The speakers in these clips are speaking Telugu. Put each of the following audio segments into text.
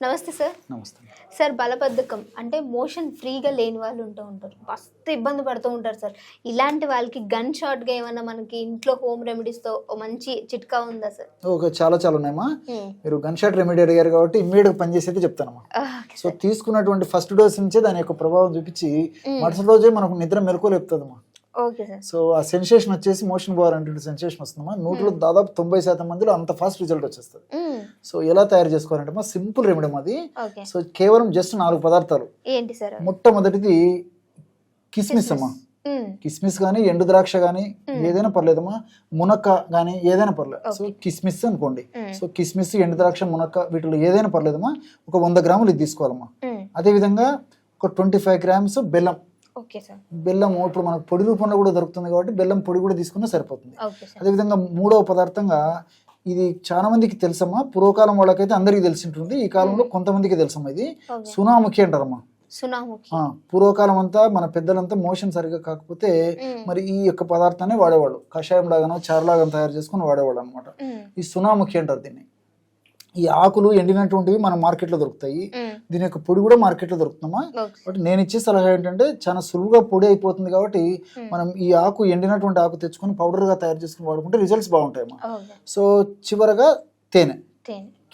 నమస్తే సార్. నమస్తే. సార్ బలబద్ధకం అంటే మోషన్ ఫ్రీగా లేని వాళ్ళు ఉంటూ ఉంటారు. మస్తు ఇబ్బంది పడుతూ ఉంటారు సార్. ఇలాంటి వాళ్ళకి గన్ షాట్గా ఏమన్నా మనకి ఇంట్లో హోమ్ రెమెడీస్తో మంచి చిట్కా ఉందా సార్? ఓకే చాలా చాలా ఉన్నాయమ్మా. మీరు గన్ షాట్ రెమెడీ అడిగారు కాబట్టి ఇమ్మీడియట్ పనిచేసేది చెప్తానమ్మా సో తీసుకున్నటువంటి ఫస్ట్ డోస్ నుంచే దాని యొక్క ప్రభావం చూపించి మరుసటి రోజే మనకు నిద్ర మెలకు లేపుతుందమ్మా ఓకే సార్ సో ఆ సెన్సేషన్ వచ్చేసి మోషన్ పవర్ అంటే సెన్సేషన్ వస్తుందమ్మా. నూటిలో దాదాపు తొంభై శాతం మందిలో అంత ఫాస్ట్ రిజల్ట్ వచ్చేస్తుంది. సో ఎలా తయారు చేసుకోవాలంటే మా సింపుల్ రెమెడీ అది. సో కేవలం జస్ట్ నాలుగు పదార్థాలు. ఏంటి సార్ మొట్టమొదటిది కిస్మిస్ అమ్మా. కిస్మిస్ కానీ ఎండు ద్రాక్ష కానీ ఏదైనా పర్లేదమ్మా. మునక్క కానీ ఏదైనా పర్లేదు. సో కిస్మిస్ అనుకోండి. సో కిస్మిస్ ఎండు ద్రాక్ష మునక్క వీటిలో ఏదైనా పర్లేదమ్మా. ఒక వంద గ్రాములు ఇది తీసుకోవాలమ్మా. అదేవిధంగా ఒక ట్వంటీ ఫైవ్ గ్రామ్స్ బెల్లం. బెల్లం ఇప్పుడు మనకు పొడి రూపంలో కూడా దొరుకుతుంది కాబట్టి బెల్లం పొడి కూడా తీసుకున్నా సరిపోతుంది. అదేవిధంగా మూడవ పదార్థంగా ఇది చాలా మందికి తెలుసమ్మా. పూర్వకాలం వాళ్ళకైతే అందరికీ తెలిసి ఉంటుంది ఈ కాలంలో కొంతమందికి తెలుసమ్మా ఇది. సునాముఖి అంటారమ్మా. పూర్వకాలం అంతా మన పెద్దలంతా మోషన్ సరిగా కాకపోతే మరి ఈ యొక్క పదార్థాన్ని వాడేవాళ్ళు. కషాయం లాగానో చారులాగానో తయారు చేసుకుని వాడేవాళ్ళు అనమాట ఈ సునాముఖి అంటారు దీన్ని. ఈ ఆకులు ఎండినటువంటివి మన మార్కెట్లో దొరుకుతాయి. దీని యొక్క పొడి కూడా మార్కెట్లో దొరుకుతుందమ్మా. ఓకే. కాబట్టి నేను ఇచ్చే సలహా ఏంటంటే చాలా సులువుగా పొడి అయిపోతుంది కాబట్టి మనం ఈ ఆకు ఎండినటువంటి ఆకు తెచ్చుకొని పౌడర్గా తయారు చేసుకుని వాడుకుంటే రిజల్ట్స్ బాగుంటాయమ్మా. సో చివరగా తేనె.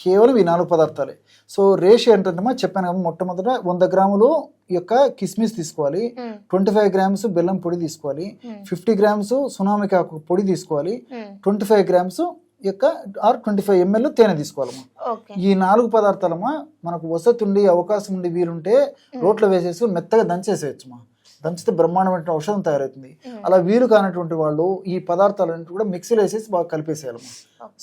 కేవలం ఈ నాలుగు పదార్థాలే. సో రేషియో ఏంటంటే చెప్పాను కదా మొట్టమొదట వంద గ్రాములు యొక్క కిస్మిస్ తీసుకోవాలి. ట్వంటీ ఫైవ్ గ్రామ్స్ బెల్లం పొడి తీసుకోవాలి. ఫిఫ్టీ గ్రామ్స్ సునామికి ఆకు పొడి తీసుకోవాలి. ట్వంటీ ఫైవ్ గ్రామ్స్ యొక్క ఆర్ ట్వంటీ ఫైవ్ ఎంఎల్ తేనె తీసుకోవాలమ్మా. ఈ నాలుగు పదార్థాలమ్మా మనకు వసతి ఉండి అవకాశం ఉండి వీలుంటే రోట్లో వేసేసి మెత్తగా దంచేసేయచ్చుమా దంచితే బ్రహ్మాండమైన ఔషధం తయారవుతుంది. అలా వీలు కానటువంటి వాళ్ళు ఈ పదార్థాలన్నింటి కూడా మిక్సీలో వేసేసి బాగా కలిపేసేయాలమ్మా.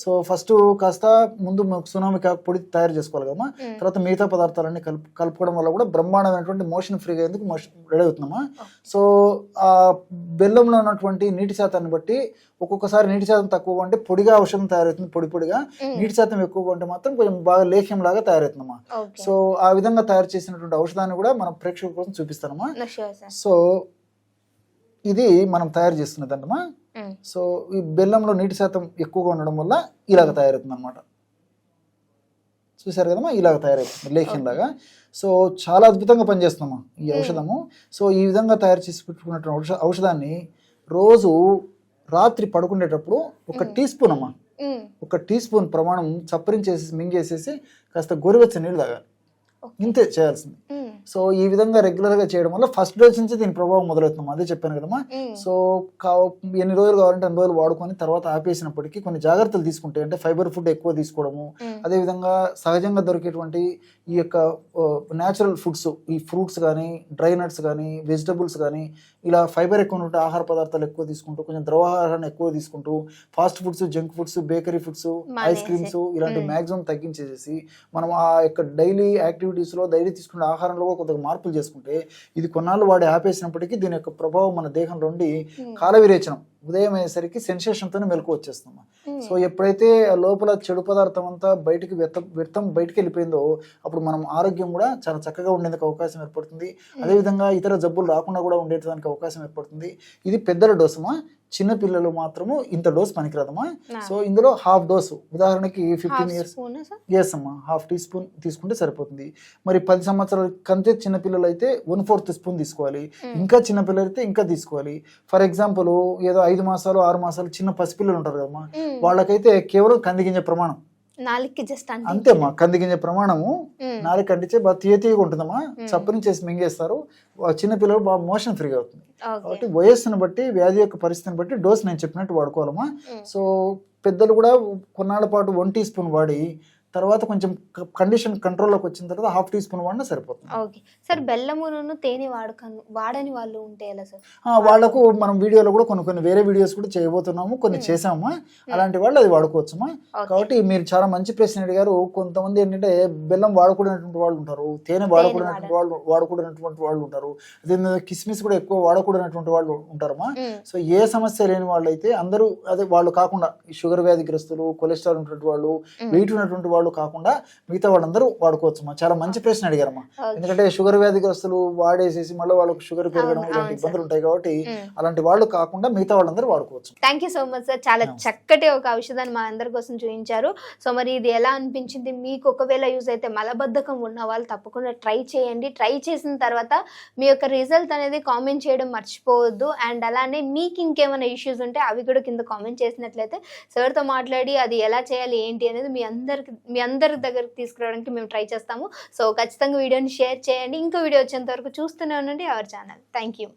సో ఫస్ట్ కాస్త ముందు మనకు సునామీ కాక పొడి తయారు చేసుకోవాలి కదమ్మా. తర్వాత మిగతా పదార్థాలన్నీ కలుపు కలుపుకోవడం వల్ల కూడా బ్రహ్మాండమైనటువంటి మోషన్ ఫ్రీగా ఎందుకు మోషన్ రెడీ అవుతుందమ్మా. సో ఆ బెల్లంలో ఉన్నటువంటి నీటి శాతాన్ని బట్టి ఒక్కొక్కసారి నీటి శాతం తక్కువ ఉంటే పొడిగా ఔషధం తయారవుతుంది పొడి పొడిగా. నీటి శాతం ఎక్కువగా ఉంటే మాత్రం కొంచెం బాగా లేఖ్యం లాగా తయారవుతుందమ్మా సో ఆ విధంగా తయారు చేసినటువంటి ఔషధాన్ని కూడా మనం ప్రేక్షకుల కోసం చూపిస్తానమ్మా. సో ఇది మనం తయారు చేస్తున్నదంటమ్మా సో ఈ బెల్లంలో నీటి శాతం ఎక్కువగా ఉండడం వల్ల ఇలాగ తయారవుతుంది అనమాట చూసారు కదమ్మా? ఇలాగ తయారవుతుంది లేఖిన్ లాగా సో చాలా అద్భుతంగా పనిచేస్తుందమ్మా ఈ ఔషధము. సో ఈ విధంగా తయారు చేసి పెట్టుకున్నటువంటి ఔష ఔషధాన్ని రోజు రాత్రి పడుకునేటప్పుడు ఒక టీ స్పూన్ అమ్మా. ఒక టీ స్పూన్ ప్రమాణం చప్పరించేసి మింగేసేసి కాస్త గోరువెచ్చని నీళ్ళు తాగాలి. ఇంతే చేయాల్సింది. సో ఈ విధంగా రెగ్యులర్గా చేయడం వల్ల ఫస్ట్ డోస్ నుంచి దీని ప్రభావం మొదలవుతుంది. అదే చెప్పాను కదమ్మా. సో కా- ఎన్ని రోజులు కావాలంటే అన్ని రోజులు వాడుకొని తర్వాత ఆపేసినప్పటికీ కొన్ని జాగ్రత్తలు తీసుకుంటే అంటే ఫైబర్ ఫుడ్ ఎక్కువ తీసుకోవడము అదే విధంగా సహజంగా దొరికేటువంటి ఈ యొక్క న్యాచురల్ ఫుడ్స్ ఈ ఫ్రూట్స్ కానీ డ్రై నట్స్ కానీ వెజిటబుల్స్ కానీ ఇలా ఫైబర్ ఎక్కువ ఉంటే ఆహార పదార్థాలు ఎక్కువ తీసుకుంటూ కొంచెం ద్రవాహారాన్ని ఎక్కువ తీసుకుంటూ fast foods junk foods bakery foods ice creams ఇలాంటి మ్యాక్సిమం తగ్గించేసేసి మనం ఆ యొక్క డైలీ యాక్టివిటీస్లో డైలీ తీసుకునే ఆహారంలో కూడా కొద్దిగా మార్పులు చేసుకుంటే ఇది కొన్నాళ్ళు వాడి ఆపేసినప్పటికీ దీని యొక్క ప్రభావం మన దేహంలో ఉండి కాల విరేచనం ఉదయం అయ్యేసరికి సెన్సేషన్ తోనే మెలకు వచ్చేస్తాం సో ఎప్పుడైతే లోపల చెడు పదార్థం అంతా బయటికి వ్యర్థం వ్యర్థం బయటికి వెళ్ళిపోయిందో అప్పుడు మనం ఆరోగ్యం కూడా చాలా చక్కగా ఉండేందుకు అవకాశం ఏర్పడుతుంది. అదేవిధంగా ఇతర జబ్బులు రాకుండా కూడా ఉండేదానికి అవకాశం ఏర్పడుతుంది. ఇది పెద్దల డోసుమా చిన్న పిల్లలు మాత్రము ఇంత డోస్ పనికిరాదమ్మా. సో ఇందులో హాఫ్ డోసు. ఉదాహరణకి ఫిఫ్టీన్ ఇయర్స్. ఎస్ అమ్మా హాఫ్ టీ స్పూన్ తీసుకుంటే సరిపోతుంది. మరి పది సంవత్సరాల కంటే చిన్న పిల్లలు అయితే వన్ ఫోర్త్ స్పూన్ తీసుకోవాలి. ఇంకా చిన్న పిల్లలు అయితే ఇంకా తీసుకోవాలి. ఫర్ ఎగ్జాంపుల్ ఏదో ఐదు మాసాలు ఆరు మాసాలు చిన్న పసిపిల్లలు ఉంటారు కదమ్మా. వాళ్ళకైతే కేవలం కందిగింజ ప్రమాణం. నాలుగుకి జస్ట్ అంటే అంతే అమ్మా కందిగింజ ప్రమాణము. నాలుగు కండిచే బాగా తీయ తీయగా ఉంటుందమ్మా. చప్పని చేసి మింగేస్తారు. చిన్న పిల్లలు బాగా మోషన్ ఫ్రీగా అవుతుంది. కాబట్టి వయస్సును బట్టి వ్యాధి యొక్క పరిస్థితిని బట్టి డోస్ నేను చెప్పినట్టు వాడుకోవాలమ్మా. సో పెద్దలు కూడా కొన్నాళ్ళ పాటు వన్ టీ స్పూన్ వాడి తర్వాత కొంచెం కండిషన్ కంట్రోల్లోకి వచ్చిన తర్వాత హాఫ్ టీ స్పూన్ వాడినా సరిపోతుంది. ఓకే. సార్ బెల్లమును తేనె వాడకను వాడని వాళ్ళు ఉంటే ఎలా సార్? వాళ్ళకు మనం వీడియోలో కూడా కొన్ని కొన్ని వేరే వీడియోస్ కూడా చేయబోతున్నాము కొన్ని చేసామా అలాంటి వాళ్ళు అది వాడుకోవచ్చమ్మా కాబట్టి మీరు చాలా మంచి ప్రశ్న అడిగారు. కొంతమంది ఏంటంటే బెల్లం వాడకూడనటువంటి వాళ్ళు ఉంటారు తేనె వాడకూడనటువంటి వాళ్ళు వాడకూడనటువంటి వాళ్ళు ఉంటారు. అదే కిస్మిస్ కూడా ఎక్కువ వాడకూడనటువంటి వాళ్ళు ఉంటారమ్మా. సో ఏ సమస్య లేని వాళ్ళు అయితే అందరూ అదే వాళ్ళు కాకుండా షుగర్ వ్యాధిగ్రస్తులు కొలెస్ట్రాల్ ఉన్నటువంటి వాళ్ళు వెయిట్ ఉన్నటువంటి వాళ్ళు వాళ్ళు కాకుండా మిగతా వాళ్ళందరూ వాడుకోవచ్చమ్మా. చాలా మంచి ప్రశ్న అడిగారమ్మా. ఎందుకంటే షుగర్ వ్యాధిగ్రస్తులు వాడేసేసి మళ్ళీ వాళ్ళకి షుగర్ పెరగడం ఇలాంటి ఇబ్బందులు ఉంటాయి కాబట్టి. అలాంటి వాళ్ళు కాకుండా మిగతా వాళ్ళందరూ వాడుకోవచ్చు. Thank you so much sir చాలా చక్కటి ఒక ఔషధాన్ని మా అందరి కోసం చూపించారు సో మరి ఇది ఎలా అనిపించింది? మీకు ఒకవేళ యూజ్ అయితే మలబద్ధకం ఉన్న వాళ్ళు తప్పకుండా ట్రై చేయండి. ట్రై చేసిన తర్వాత మీ యొక్క రిజల్ట్ అనేది కామెంట్ చేయడం మర్చిపోవద్దు. అండ్ అలానే మీకు ఇంకేమైనా ఇష్యూస్ ఉంటే అవి కూడా కింద కామెంట్ చేసినట్లయితే సార్తో మాట్లాడి అది ఎలా చేయాలి ఏంటి అనేది మీ అందరికి మీ అందరి దగ్గరికి తీసుకురావడానికి మేము ట్రై చేస్తాము. సో ఖచ్చితంగా వీడియోని షేర్ చేయండి. ఇంకో వీడియో వచ్చేంత వరకు చూస్తూనే ఉండండి. Our channel thank you